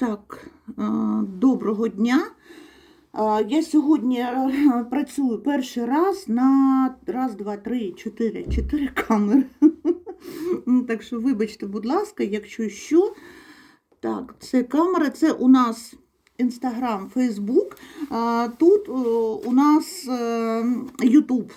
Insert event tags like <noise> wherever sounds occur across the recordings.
Так, е, доброго дня. Е, Я сьогодні е, працюю перший раз на раз, два, три, чотири, чотири камери. <laughs> Так що, вибачте, будь ласка, якщо що. Так, це камера, це у нас Інстаграм, Фейсбук. Тут у нас Ютуб.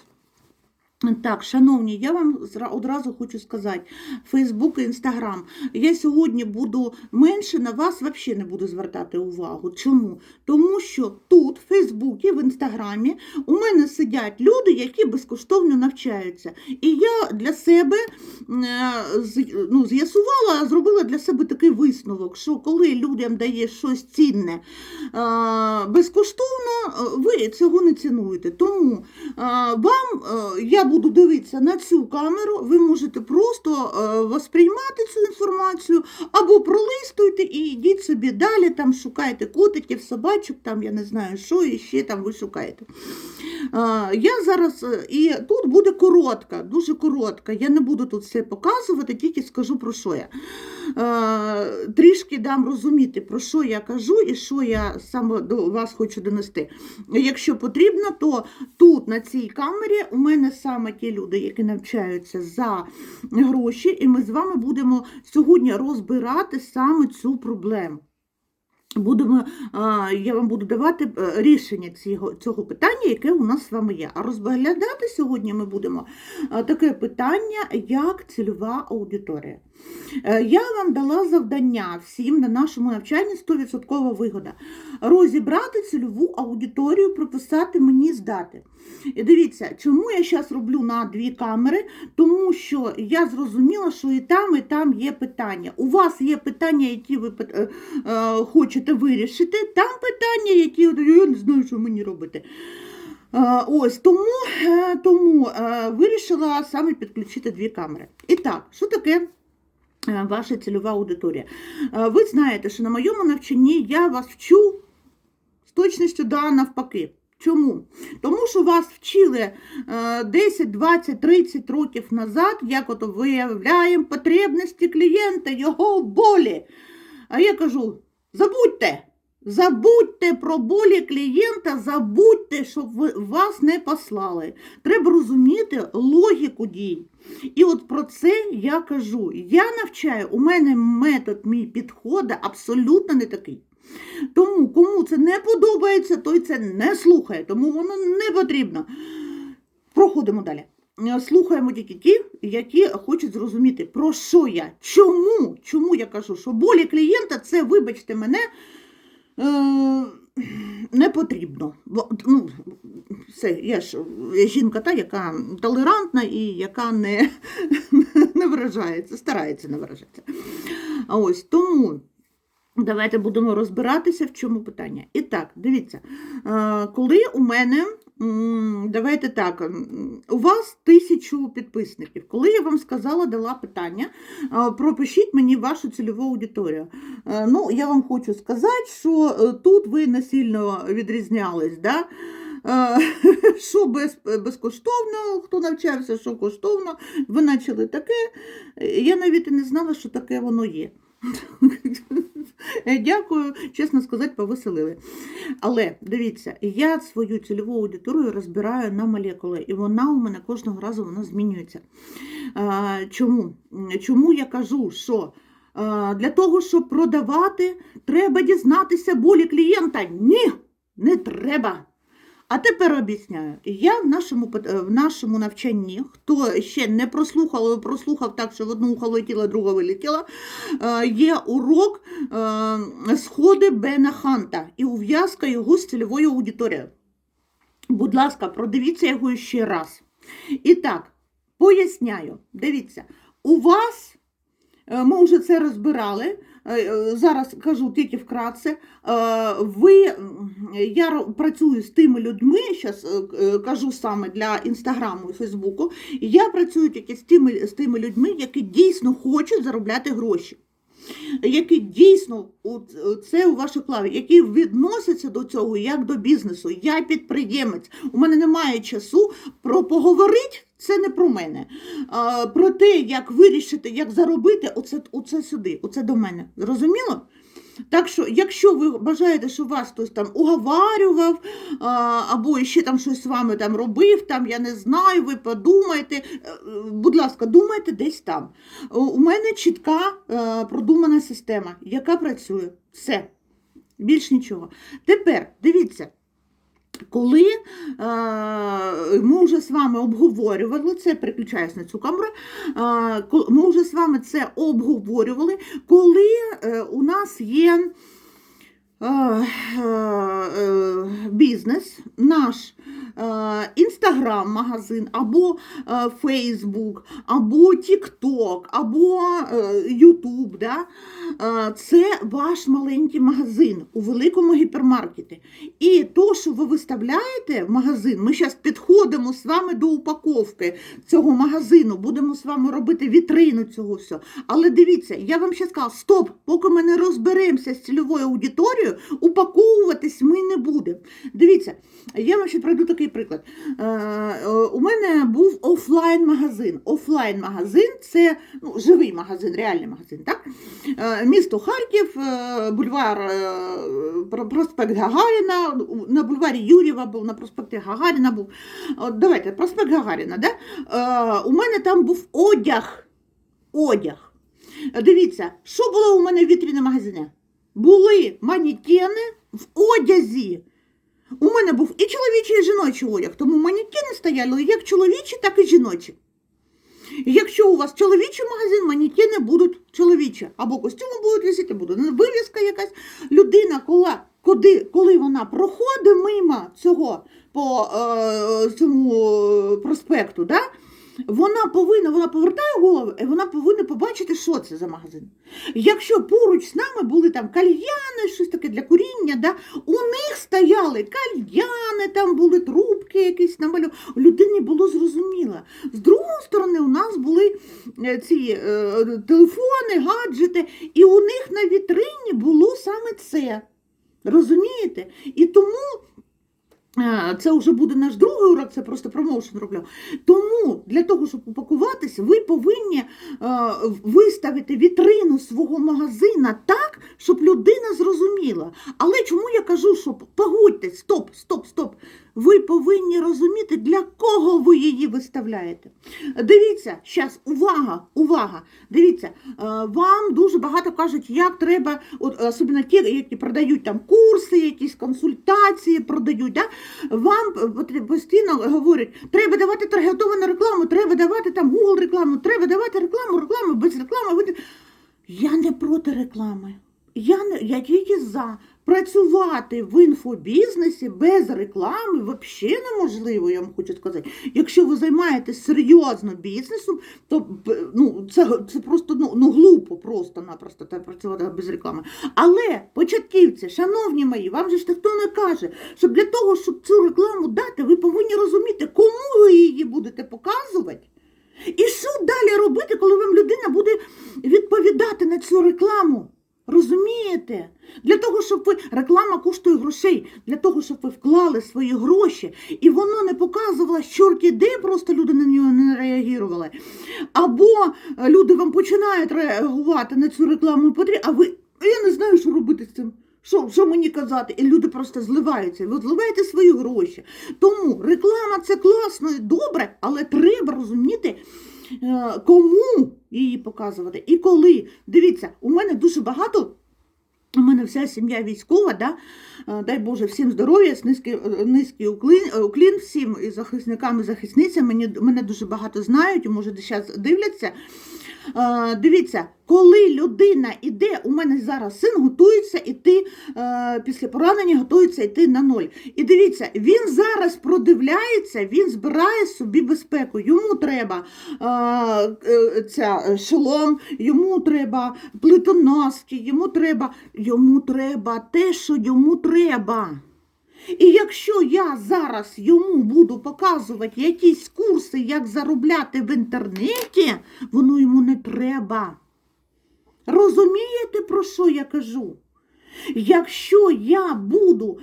Так, шановні, я вам одразу хочу сказати, Фейсбук і Інстаграм. Я сьогодні буду менше на вас взагалі не буду звертати увагу. Чому? Тому що тут, в Фейсбуці, в Інстаграмі, у мене сидять люди, які безкоштовно навчаються. І я для себе е, ну, з'ясувала, зробила для себе такий висновок, що коли людям даєш щось цінне е, безкоштовно, е, ви цього не цінуєте. Тому вам я буду дивитися на цю камеру, ви можете просто е, восприймати цю інформацію або пролистуйте і йдіть собі далі, там шукайте котиків, собачок, там я не знаю, що і ще там ви шукаєте. Е, Я зараз е, і тут буде коротка, дуже коротка. Я не буду тут все показувати, тільки скажу про що я. Трішки дам розуміти, про що я кажу і що я саме до вас хочу донести. Якщо потрібно, то тут на цій камері у мене саме ті люди, які навчаються за гроші, і ми з вами будемо сьогодні розбирати саме цю проблему. Будемо, я вам буду давати е, рішення цього, цього питання, яке у нас з вами є. А розглядати сьогодні ми будемо таке питання, як цільова аудиторія. Е, Я вам дала завдання всім на нашому навчанні 100% вигода. Розібрати цільову аудиторію, прописати мені здати. І дивіться, чому я зараз роблю на дві камери, тому що я зрозуміла, що і там, і там є питання. У вас є питання, які ви пит- е, е, хочете вирішити, там питання, які от, я не знаю, що мені робити. Ось тому, е, тому е, вирішила саме підключити дві камери. І так, що таке е, ваша цільова аудиторія? Ви знаєте, що на моєму навчанні я вас вчу з точністю да навпаки. Чому? Тому що вас вчили е, 10, 20, 30 років назад, як ото виявляємо потребності клієнта, його болі. А я кажу: забудьте, забудьте про болі клієнта, забудьте, щоб вас не послали. Треба розуміти логіку дій. І от про це я кажу. Я навчаю, у мене метод, мій підходить абсолютно не такий. Тому кому це не подобається, той це не слухає, тому воно не потрібно. Проходимо далі. Е, Слухаємо тільки ті, які хочуть зрозуміти, про що я, чому, чому я кажу, що болі клієнта це, вибачте мене, е, не потрібно. Ну, все, я ж я жінка та, яка толерантна і яка не, <laughs> не виражається, старається не виражатися. А ось тому. Давайте будемо розбиратися, в чому питання. І так, дивіться, е, коли у мене, давайте так, у вас тисячу підписників. Коли я вам сказала, дала питання, пропишіть мені вашу цільову аудиторію. Е, Ну, я вам хочу сказати, що е, тут ви не сильно відрізнялись, да? Е, <laughs> що без, безкоштовно, хто навчався, що коштовно, ви почали таке. Я навіть і не знала, що таке воно є. <laughs> Е, Дякую, чесно сказати, повеселили. Але дивіться, я свою цільову аудиторію розбираю на молекули, і вона у мене кожного разу вона змінюється. Чому? Чому я кажу, що для того, щоб продавати, треба дізнатися болі клієнта? Ні, не треба. А тепер об'ясняю. Я в нашому, в нашому навчанні, хто ще не прослухав, прослухав так, що в одну ухо летіло, друга вилетіла, е, є урок е, сходи Бена Ханта і ув'язка його з цільовою аудиторією. Будь ласка, продивіться його ще раз. І так, поясняю, дивіться, у вас, е, ми вже це розбирали, зараз кажу тільки вкратце, е, ви, я працюю з тими людьми, зараз кажу саме для Інстаграму і Фейсбуку, я працюю тільки з тими, з тими людьми, які дійсно хочуть заробляти гроші. Які дійсно у це у ваших плаві, які відносяться до цього як до бізнесу. Я підприємець. У мене немає часу про поговорити. Це не про мене. А, про те, як вирішити, як заробити, оце, оце сюди, оце до мене. Зрозуміло? Так що, якщо ви бажаєте, що вас хтось там уговарював, або ще там щось з вами там робив, там я не знаю, ви подумайте, е, е, будь ласка, думайте десь там. У- У мене чітка е, продумана система, яка працює. Все. Більш нічого. Тепер дивіться. Коли е, ми вже з вами обговорювали, це переключаюсь на цю камеру, е, ми вже з вами це обговорювали, коли е, у нас є бізнес, наш інстаграм-магазин, або е, Фейсбук, або Тікток, або Ютуб. Да? Е, це ваш маленький магазин у великому гіпермаркеті. І то, що ви виставляєте в магазин, ми зараз підходимо з вами до упаковки цього магазину, будемо з вами робити вітрину цього всього. Але дивіться, я вам ще сказала, стоп, поки ми не розберемося з цільовою аудиторією, упаковуватись ми не будемо. Дивіться, я вам ще пройду такий приклад. Е, у мене був офлайн-магазин. Офлайн-магазин це ну, живий магазин, реальний магазин. так? Е, Місто Харків, е, бульвар проспект Гагаріна, на бульварі Юрєва був, на проспекті Гагаріна був. Давайте, проспект Гагаріна, да? У мене там був одяг. Одяг. Дивіться, що було у мене в вітріні магазині? Були манекени в одязі. У мене був і чоловічий, і жіночий одяг, тому манекени стояли як чоловічі, так і жіночі. Якщо у вас чоловічий магазин, манекени будуть чоловічі, або костюми будуть висіти, буде вивіска якась. Людина, коли, коли, коли вона проходить мимо цього по е, цьому е, проспекту, да, вона повинна, вона повертає голову, і вона повинна побачити, що це за магазин. Якщо поруч з нами були там кальяни, щось таке для куріння, да, у них стояли кальяни, там були трубки якісь намалю. Людині було зрозуміло. З другої сторони, у нас були е, ці е, телефони, гаджети, і у них на вітрині було саме це. Розумієте? І тому. Е, Це вже буде наш другий урок, це просто промоушен роблю. Тому для того, щоб упакуватися, ви повинні е, виставити вітрину свого магазина так, щоб людина зрозуміла. Але чому я кажу, що погодьтесь, стоп, стоп, стоп. Ви повинні розуміти, для кого ви її виставляєте. Дивіться, зараз, увага, увага. Дивіться, е, вам дуже багато кажуть, як треба, от, особливо ті, які продають там курси, якісь консультації продають. Да? Вам постійно говорять, треба давати таргетовану рекламу, треба давати там Google рекламу, треба давати рекламу, рекламу, без реклами. Я не проти реклами. Я, не, я тільки за. Працювати в інфобізнесі без реклами взагалі неможливо, я вам хочу сказати. Якщо ви займаєтесь серйозно бізнесом, то ну, це, це просто ну, ну, глупо просто-напросто працювати без реклами. Але, початківці, шановні мої, вам же ж ніхто не каже, що для того, щоб цю рекламу дати, ви повинні розуміти, кому ви її будете показувати. І що далі робити, коли вам людина буде відповідати на цю рекламу? Розумієте? Для того, щоб ви реклама коштує грошей, для того, щоб ви вклали свої гроші, і воно не показувало, що де, просто люди на нього не реагували. Або е, люди вам починають реагувати на цю рекламу, а ви я не знаю, що робити з цим. Що, що мені казати? І люди просто зливаються. Ви зливаєте свої гроші. Тому реклама це класно і добре, але треба розуміти, кому її показувати і коли. Дивіться, у мене дуже багато. У мене вся сім'я військова, да? Е, дай Боже, всім здоров'я, низький, е, низький уклін, е, уклін всім і захисникам і захисницям. Мені, мене дуже багато знають, може зараз дивляться. Е, дивіться, коли людина іде, у мене зараз син готується іти е, після поранення, готується йти на ноль. І дивіться, він зараз продивляється, він збирає собі безпеку. Йому треба е, ця, шолом, йому треба плитоноски, йому треба, йому треба те, що йому треба. І якщо я зараз йому буду показувати якісь курси, як заробляти в інтернеті, воно йому не треба. Розумієте, про що я кажу? Якщо я буду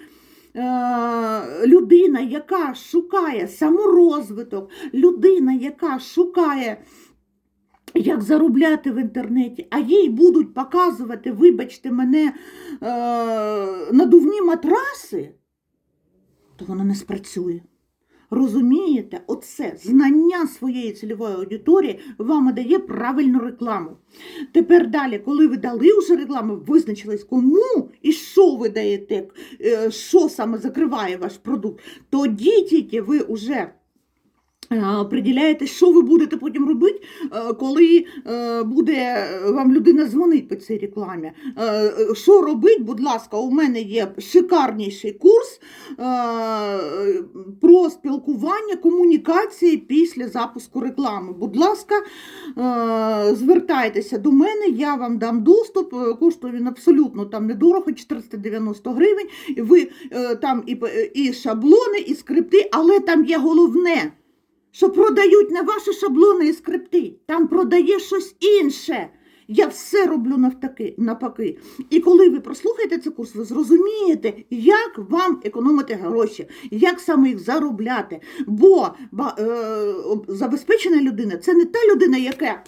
е, людина, яка шукає саморозвиток, людина, яка шукає як заробляти в інтернеті, а їй будуть показувати, вибачте мене, е, надувні матраси, то воно не спрацює. Розумієте, оце знання своєї цільової аудиторії вам дає правильну рекламу. Тепер далі, коли ви дали вже рекламу, визначились кому і що ви даєте, е, що саме закриває ваш продукт, тоді тільки ви вже Приділяєте, що ви будете потім робити, е, коли е, буде вам людина дзвонить по цій рекламі. Е, е, Що робити, будь ласка, у мене є шикарніший курс е, про спілкування, комунікації після запуску реклами. Будь ласка, е, звертайтеся до мене, я вам дам доступ. Е, Коштує він абсолютно там недорого, 490 гривень. Ви е, там і шаблони, і скрипти, але там є головне що продають не ваші шаблони і скрипти, там продає щось інше. Я все роблю навтаки, навпаки. І коли ви прослухаєте цей курс, ви зрозумієте, як вам економити гроші, як саме їх заробляти. Бо е, забезпечена людина це не та людина, яка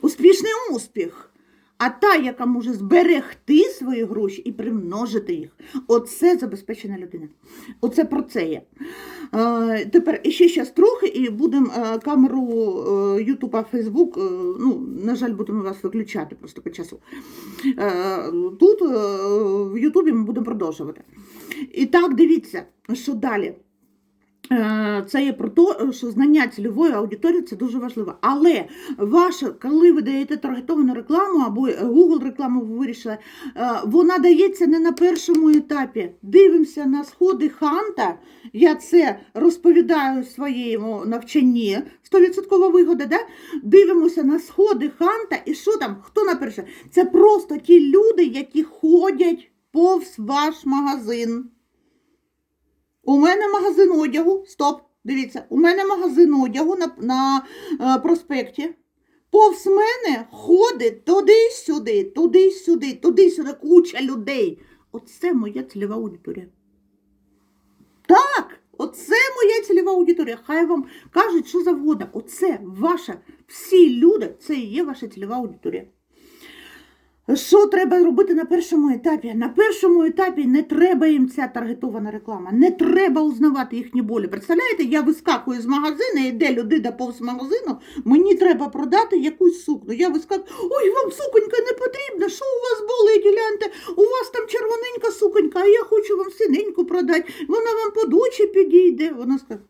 успішний успіх, а та, яка може зберегти свої гроші і примножити їх. Оце забезпечена людина. Оце про це є. Е, тепер ще щас трохи, і будемо е, камеру Ютуба, Фейсбук, е, ну, на жаль, будемо вас виключати просто по часу. Тут в Ютубі ми будемо продовжувати. І так, дивіться, що далі. Е, Це є про те, що знання цільової аудиторії це дуже важливо. Але ваша, коли ви даєте таргетовану рекламу або Google рекламу ви вирішили, е, вона дається не на першому етапі. Дивимося на сходи ханта. Я це розповідаю своєму навчанні. 100% вигода, да? Дивимося на сходи ханта, і що там? Хто на перше? Це просто ті люди, які ходять повз ваш магазин. У мене магазин одягу. Стоп, дивіться, у мене магазин одягу на, на е, проспекті. Повз мене ходить туди-сюди, туди-сюди, туди-сюди куча людей. Оце моя цільова аудиторія. Так, оце моя цільова аудиторія. Хай вам кажуть, що завгодно. Оце ваша, всі люди, це і є ваша цільова аудиторія. Що треба робити на першому етапі? На першому етапі не треба їм ця таргетована реклама, не треба узнавати їхні болі. Представляєте, я вискакую з магазину, йде людина повз магазину, мені треба продати якусь сукню. Я вискакую, ой, вам суконька не потрібна, що у вас болить, гляньте, у вас там червоненька суконька, а я хочу вам синеньку продати, вона вам по дочі підійде. Вона скаже.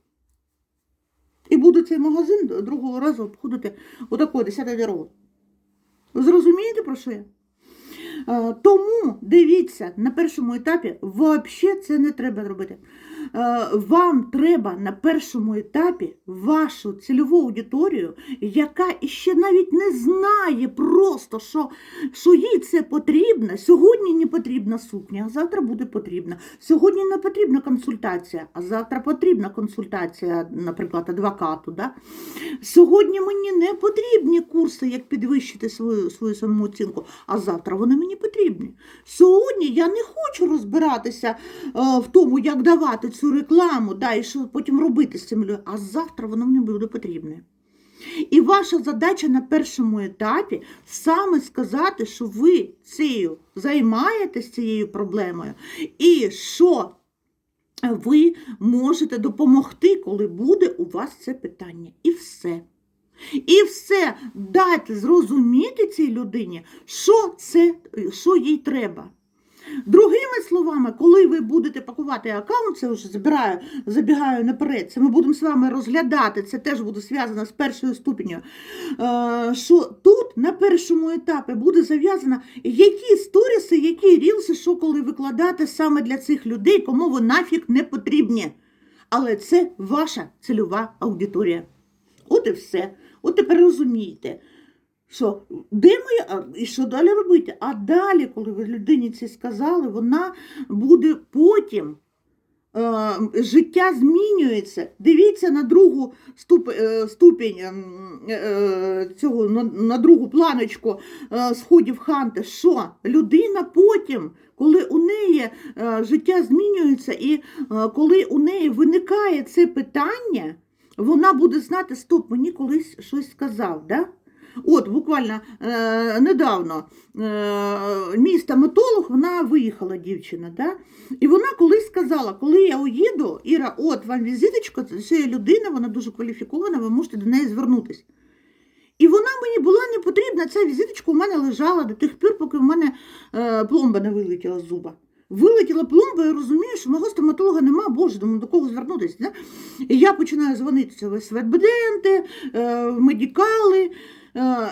І буду цей магазин другого разу обходити отакою 10 дорогу. Ви зрозумієте, про що я? Е, Тому дивіться, на першому етапі взагалі це не треба робити. Е, Вам треба на першому етапі вашу цільову аудиторію, яка іще навіть не знає просто, що, що їй це потрібно. Сьогодні не потрібна сукня, а завтра буде потрібна. Сьогодні не потрібна консультація, а завтра потрібна консультація, наприклад, адвокату. Да? Сьогодні мені не потрібні курси, як підвищити свою, свою самооцінку, а завтра вони мені потрібні. Сьогодні я не хочу розбиратися е, в тому, як давати цю рекламу, да, і що потім робити з цим людьми, а завтра воно мені буде потрібне. І ваша задача на першому етапі саме сказати, що ви цією займаєтесь цією проблемою, і що ви можете допомогти, коли буде у вас це питання. І все. І все дайте зрозуміти цій людині, що це, що їй треба. Другими словами, коли ви будете пакувати аккаунт, це вже забираю, забігаю наперед, це ми будемо з вами розглядати, це теж буде зв'язано з першою ступеню, е, що тут на першому етапі буде зав'язано, які сторіси, які рілси, що коли викладати саме для цих людей, кому ви нафіг не потрібні. Але це ваша цільова аудиторія. От і все. От тепер розумієте, що де а, і що далі робити? А далі, коли ви людині це сказали, вона буде потім. е, Життя змінюється. Дивіться на другу ступ, е, ступінь ем, е, цього, на, другу планочку сходів Ханти. Що людина потім, коли у неї життя змінюється, і коли у неї виникає це питання, вона буде знати, стоп, мені колись щось сказав. Да? От, буквально е, недавно е, мій стоматолог, вона виїхала, дівчина, да? і вона колись сказала, коли я уїду, Іра, от вам візиточка, це є людина, вона дуже кваліфікована, ви можете до неї звернутися. І вона мені була не потрібна, ця візиточка у мене лежала до тих пір, поки в мене е, пломба не вилетіла з зуба. Вилетіла пломба, я розумію, що мого стоматолога нема, боже, думаю, до кого звернутися. Да? І я починаю дзвонити в СВДенти, е, в медикали,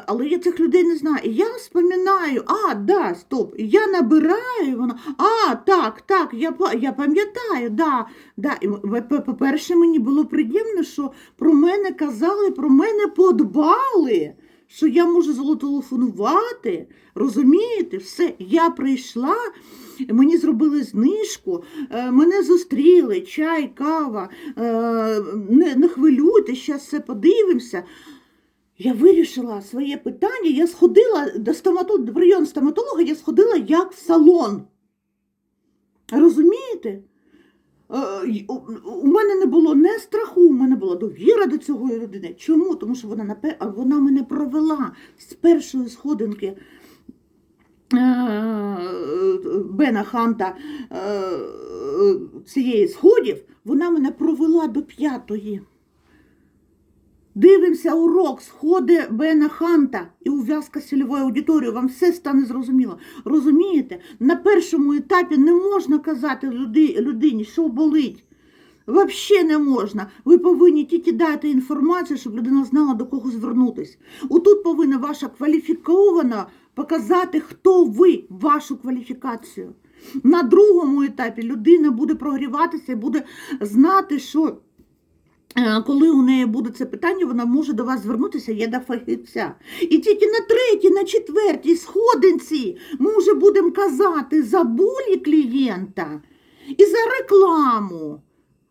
але я цих людей не знаю. І я вспоминаю, а, да, стоп, я набираю, вона, а, так, так, я, я пам'ятаю, да, да. І, по- по-перше, мені було приємно, що про мене казали, про мене подбали, що я можу зателефонувати, розумієте, все, я прийшла, мені зробили знижку, е, мене зустріли, чай, кава, е, не, не хвилюйтесь, зараз все подивимося. Я вирішила своє питання, я сходила до стоматолога, до прийому стоматолога, я сходила як в салон. Розумієте? Е, у- мене не було не страху, у мене була довіра до цього людини. Чому? Тому що вона вона мене провела з першої сходинки е, Бена Ханта е, цієї сходів, вона мене провела до п'ятої. Дивимося урок, сходи Бена Ханта і ув'язка з цільовою аудиторією. Вам все стане зрозуміло. Розумієте? На першому етапі не можна казати людині, що болить. Взагалі не можна. Ви повинні тільки дати інформацію, щоб людина знала, до кого звернутися. Отут повинна ваша кваліфікована показати, хто ви, вашу кваліфікацію. На другому етапі людина буде прогріватися і буде знати, що коли у неї буде це питання, вона може до вас звернутися, є до фахівця. І тільки на третій, на четвертій сходинці ми вже будемо казати за болі клієнта і за рекламу.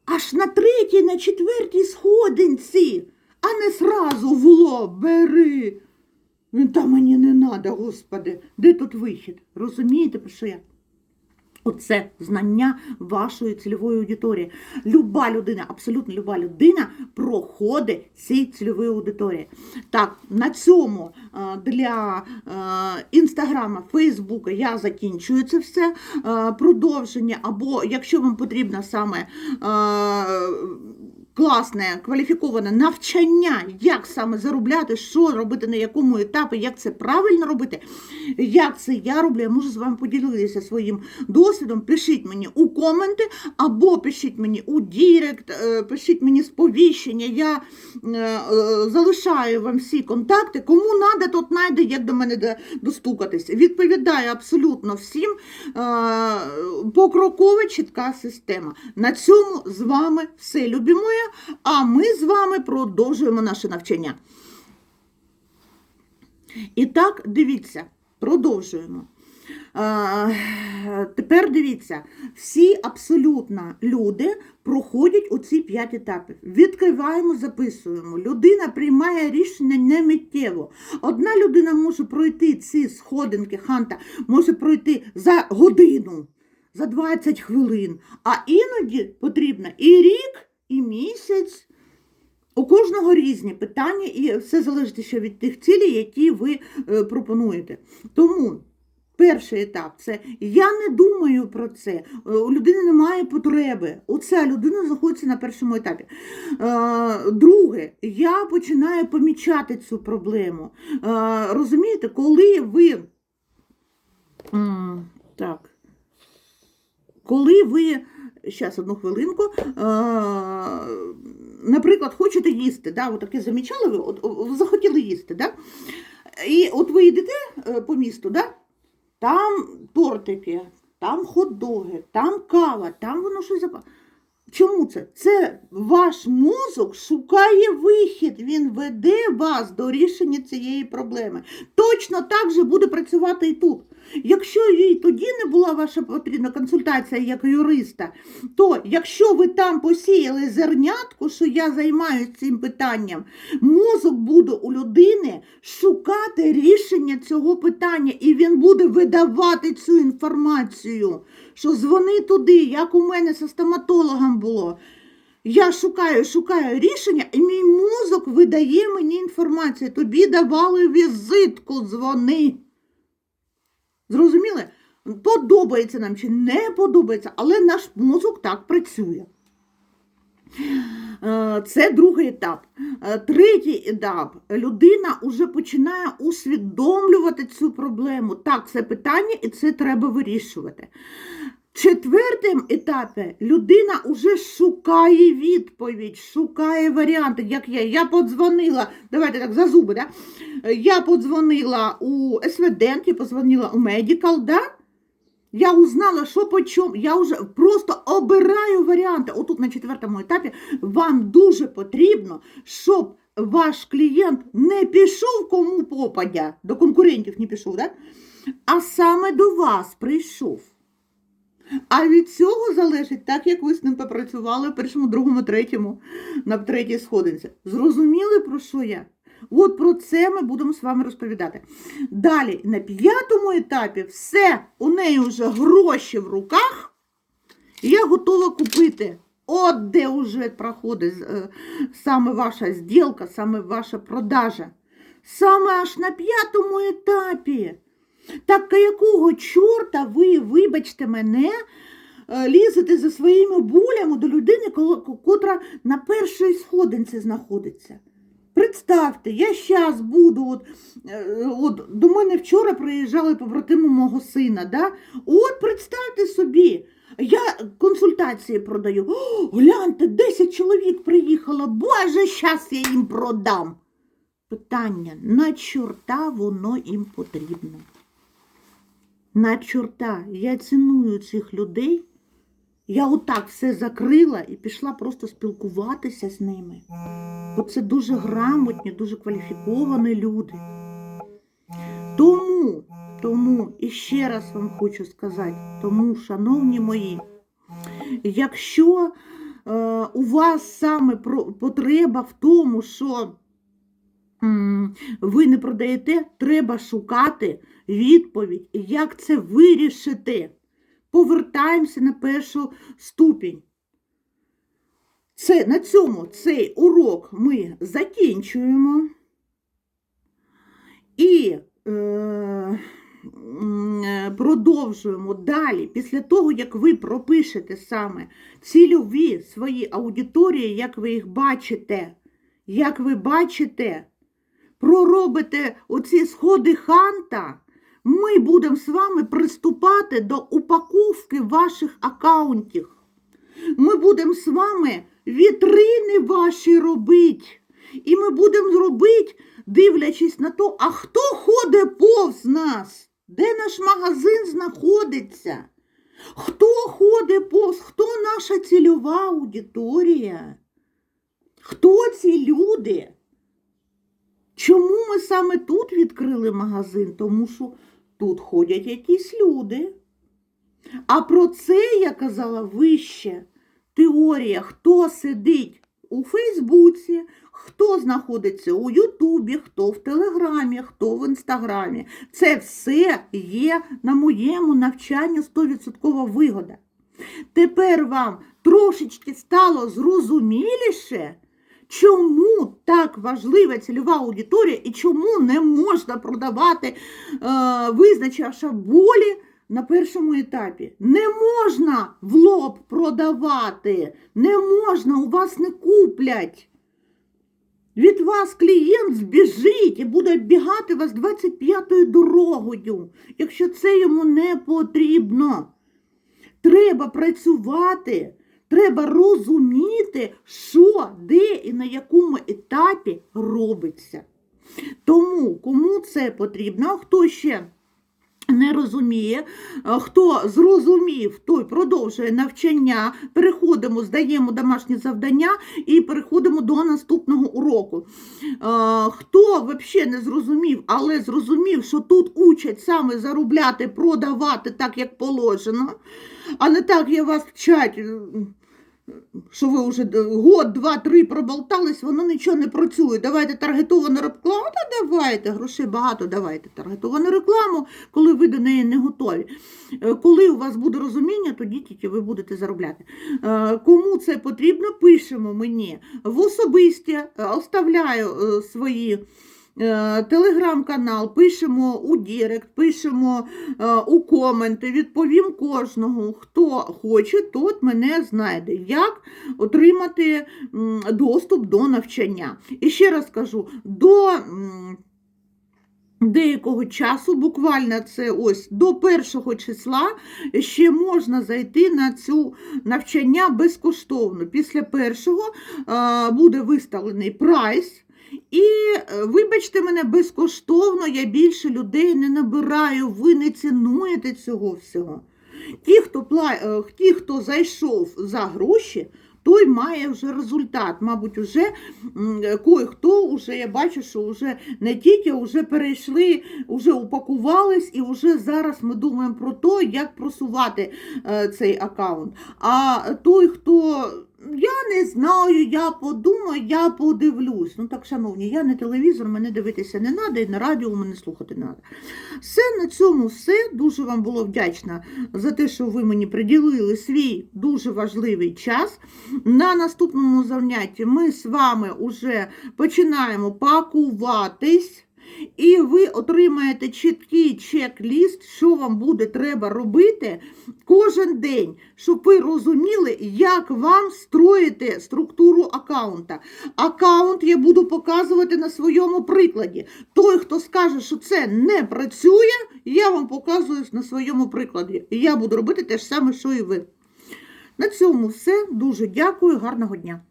Аж на третій, на четвертій сходинці, а не сразу в лоб бери. Та мені не треба, господи, де тут вихід? Розумієте, про що я? Оце знання вашої цільової аудиторії. Люба людина, абсолютно люба людина проходить ці цільові аудиторії. Так, на цьому е, для е, інстаграма, фейсбука я закінчую це все е, продовження. Або якщо вам потрібна саме класне, кваліфіковане навчання, як саме заробляти, що робити, на якому етапі, як це правильно робити, як це я роблю, я можу з вами поділитися своїм досвідом. Пишіть мені у коменти, або пишіть мені у Дірект, е, пишіть мені сповіщення. Я е, е, залишаю вам всі контакти. Кому треба, тот знайде, як до мене до- достукатись. Відповідаю абсолютно всім. Покрокова чітка система. На цьому з вами все, любі моє, а ми з вами продовжуємо наше навчання. І так, дивіться, продовжуємо. Тепер дивіться, всі абсолютно люди проходять оці п'ять етапів. Відкриваємо, записуємо. Людина приймає рішення не миттєво. Одна людина може пройти ці сходинки ханта, може пройти за годину, за 20 хвилин, а іноді потрібно і рік, і місяць. У кожного різні питання, і все залежить ще від тих цілей, які ви е, пропонуєте. Тому перший етап це я не думаю про це. е, У людини немає потреби. Оця людина знаходиться на першому етапі. Е, Друге, я починаю помічати цю проблему. Розумієте, коли ви. Так. Коли ви. Зараз одну хвилинку. Е, наприклад, хочете їсти, да, от таке замічали ви, от, о, захотіли їсти, да? і от ви йдете е, по місту, да? там тортики, там хот-доги, там кава, там воно щось запа. Чому це? Це ваш мозок шукає вихід, він веде вас до рішення цієї проблеми. Точно так же буде працювати і тут. Якщо їй тоді не була ваша потрібна консультація як юриста, то якщо ви там посіяли зернятку, що я займаюся цим питанням, мозок буде у людини шукати рішення цього питання, і він буде видавати цю інформацію, що дзвони туди, як у мене зі стоматологом було. Я шукаю, шукаю рішення, і мій мозок видає мені інформацію. Тобі давали візитку, дзвони. Зрозуміли? Подобається нам чи не подобається, але наш мозок так працює. Е, Це другий етап. Е, Третій етап. Людина вже починає усвідомлювати цю проблему. Так, це питання і це треба вирішувати. Четвертим етапі людина вже шукає відповідь, шукає варіанти, як я. Я подзвонила, давайте так за зуби, да? я подзвонила у СВДН, я подзвонила у Медикал, да? Я узнала, що по чому. Я вже просто обираю варіанти. Отут на четвертому етапі вам дуже потрібно, щоб ваш клієнт не пішов кому попадя, до конкурентів не пішов, да? а саме до вас прийшов. А від цього залежить так, як ви з ним попрацювали в першому, другому, третьому, на третій сходинці. Зрозуміли, про що я? От про це ми будемо з вами розповідати. Далі, на п'ятому етапі, все, у неї вже гроші в руках, і я готова купити. От де вже проходить е, саме ваша зділка, саме ваша продажа. Саме аж на п'ятому етапі. Так якого чорта ви, вибачте мене, е, лізете за своїми болями до людини, котра на першій сходинці знаходиться? Представте, я зараз буду, от, е, от до мене вчора приїжджали побратими мого сина. Да? От представте собі, я консультації продаю. О, гляньте, 10 чоловік приїхало, боже, щас я їм продам. Питання, на чорта воно їм потрібно? На чорта, я ціную цих людей. Я отак все закрила і пішла просто спілкуватися з ними. Бо це дуже грамотні, дуже кваліфіковані люди. Тому, тому, і ще раз вам хочу сказати, тому, шановні мої, якщо е, у вас саме потреба в тому, що ви не продаєте, треба шукати відповідь, як це вирішити. Повертаємося на першу ступінь. Це, на цьому цей урок ми закінчуємо. І е, е, продовжуємо далі. Після того, як ви пропишете саме цільові свої аудиторії, як ви їх бачите, як ви бачите, проробите оці сходи ханта, ми будемо з вами приступати до упаковки ваших акаунтів. Ми будемо з вами вітрини ваші робити. І ми будемо робити, дивлячись на то, а хто ходить повз нас? Де наш магазин знаходиться? Хто ходить повз? Хто наша цільова аудиторія? Хто ці люди? Чому ми саме тут відкрили магазин? Тому що тут ходять якісь люди. А про це я казала вище. Теорія, хто сидить у Фейсбуці, хто знаходиться у Ютубі, хто в Телеграмі, хто в Інстаграмі. Це все є на моєму навчанні 100% вигода. Тепер вам трошечки стало зрозуміліше, чому так важлива цільова аудиторія і чому не можна продавати, е, визначивши болі на першому етапі. Не можна в лоб продавати, не можна, у вас не куплять. Від вас клієнт збіжить і буде бігати вас 25-ю дорогою, якщо це йому не потрібно. Треба працювати, треба розуміти, що, де і на якому етапі робиться. Тому кому це потрібно, хто ще не розуміє, хто зрозумів, той продовжує навчання, переходимо, здаємо домашні завдання і переходимо до наступного уроку. Хто взагалі не зрозумів, але зрозумів, що тут учать саме заробляти, продавати так, як положено, а не так, як вас вчать. Що ви вже год, два, три проболтались, воно нічого не працює. Давайте таргетовану рекламу, та давайте, грошей багато, давайте таргетовану рекламу, коли ви до неї не готові. Е, Коли у вас буде розуміння, тоді тільки ви будете заробляти. Е, Кому це потрібно, пишемо мені в особисті, е, оставляю свої. Е, Телеграм-канал, пишемо у Дірект, пишемо е, у коменти, відповім кожного, хто хоче, тот мене знайде, як отримати доступ до навчання. І ще раз кажу, до деякого часу, буквально це ось до першого числа, ще можна зайти на цю навчання безкоштовно. Після першого е, буде виставлений прайс. І е, вибачте мене безкоштовно, я більше людей не набираю, ви не цінуєте цього всього. Ті, хто, е, ті, хто зайшов за гроші, той має вже результат. Мабуть, уже кое-хто вже я бачу, що вже не тільки вже перейшли, вже упакувались, і вже зараз ми думаємо про те, як просувати е, цей аккаунт. А той, хто я не знаю, я подумаю, я подивлюсь. Ну так, шановні, я не телевізор, мене дивитися не треба, і на радіо мене слухати не треба. Все на цьому все. Дуже вам було вдячна за те, що ви мені приділили свій дуже важливий час. На наступному занятті ми з вами вже починаємо пакуватись. І ви отримаєте чіткий чек-ліст, що вам буде треба робити кожен день, щоб ви розуміли, як вам строїти структуру аккаунта. Аккаунт я буду показувати на своєму прикладі. Той, хто скаже, що це не працює, я вам показую на своєму прикладі. І я буду робити те ж саме, що і ви. На цьому все. Дуже дякую, гарного дня.